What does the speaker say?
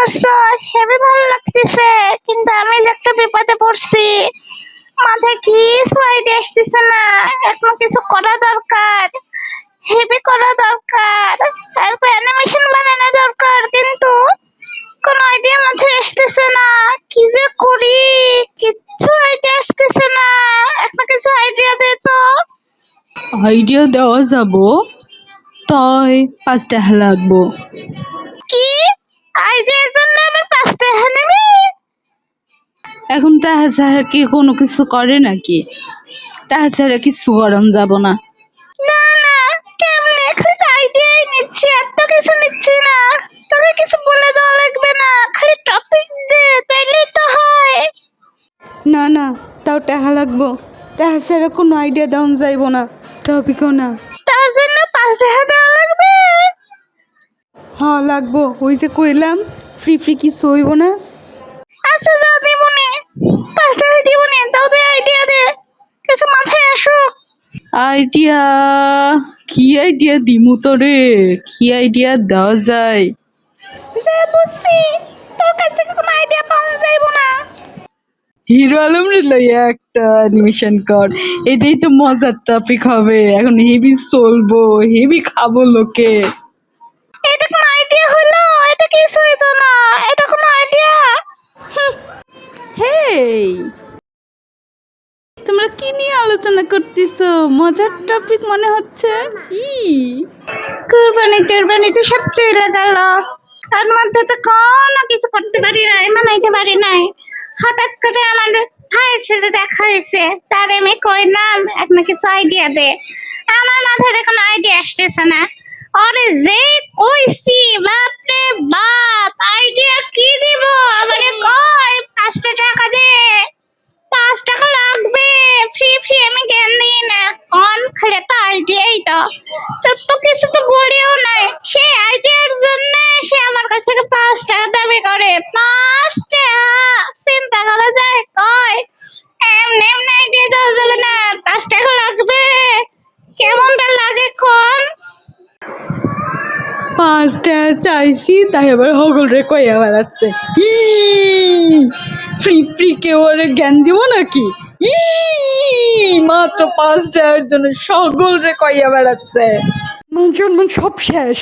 করছ হেবি ভালো লাগতেছে, কিন্তু আমি একটা বিপদে পড়ছি, মাথায় কিছু আইডিয়া আসতেছে না, এখন কিছু করা দরকার হেভি করা দরকার, আর অ্যানিমেশন বানানো দরকার, কিন্তু কোনো আইডিয়া মাথায় আসতেছে না, কি যে করি কিচ্ছু আইডিয়া আসতেছে না, একটা কিছু আইডিয়া দে তো। আইডিয়া দেওয়া যাব, তাই পাঁচ টাকা লাগবো। এখন টাকা ছাড়া কি কোনো কিছু করে নাকি? টাকা ছাড়া কিছু গরম যাব না। না না কেমনে? খালি তো আইডিয়াই নিচ্ছি এত কিছু নিচ্ছি না। তোকে কিছু বলে দেওয়া লাগবে না খালি টপিক দে তাইলেই তো হয়। না না তাও টাকা লাগবো। টাকা ছাড়া কোনো আইডিয়া দেওয়া যাইব না টপিকও না। তার জন্য পাঁচ টাকা দেওয়া লাগবে? হ্যাঁ লাগবো। ওই যে কইলাম ফ্রি ফ্রি কিছু হইব না। আচ্ছা যা দিব নে পাঁচ টাকা দিব নে তাও তুই আইডিয়া দে কিছু মাথায় আসুক আইডিয়া? কি আইডিয়া দিমু তোরে? কি আইডিয়া দেওয়া যায়? যে বুঝছি তোর কাছ থেকে কোনো আইডিয়া পাওয়া যাইব না। হিরো আলম রে লইয়া একটা অ্যানিমেশন কর। এটাই তো মজার টপিক হবে। এখন হেভি চলবো হেভি খাব লোকে। এটা কোনো আইডিয়া হলো? এটা কিছুই তো না। এটা কোনো আইডিয়া? হেই আলোচনা করতেছো? মজার টপিক মনে হচ্ছে। ই। কুরবানি টুরবানি তো সব চলে গেল। তার মধ্যে তো কোনো কিছু করতে পারি নাই মানাইতে পারি নাই। হঠাৎ করে আমার ভাইয়ের সাথে দেখা হয়েছে। তার আমি কইলাম একটা কিছু আইডিয়া দে। আমার মাথায় কোনো আইডিয়া আসতেছে না। আরে যে কইছি, বাপরে বাপ আইডিয়া কি দিব? মানে কই পাঁচটা টাকা দে। কিছু তো বলিও নাই। সেই আইডিয়ার জন্য সে আমার কাছ থেকে পাঁচ টাকা দাবি করে। পাঁচ টাকা? চিন্তা করা যায়? কয় এমনি এমনি আইডিয়া দেওয়া যাবে না। পাঁচ টাকা লাগবে? কেমনটা লাগে কোন? পাঁচটা চাইছি, তাই আবার হগল রে কইয়া বেড়াচ্ছে। ফ্রি ফ্রি কেউ জ্ঞান দিব নাকি? ই! মাত্র পাঁচ টাকার জন্য সকল রে কইয়া বেড়াচ্ছে। মান সম্মান সব শেষ।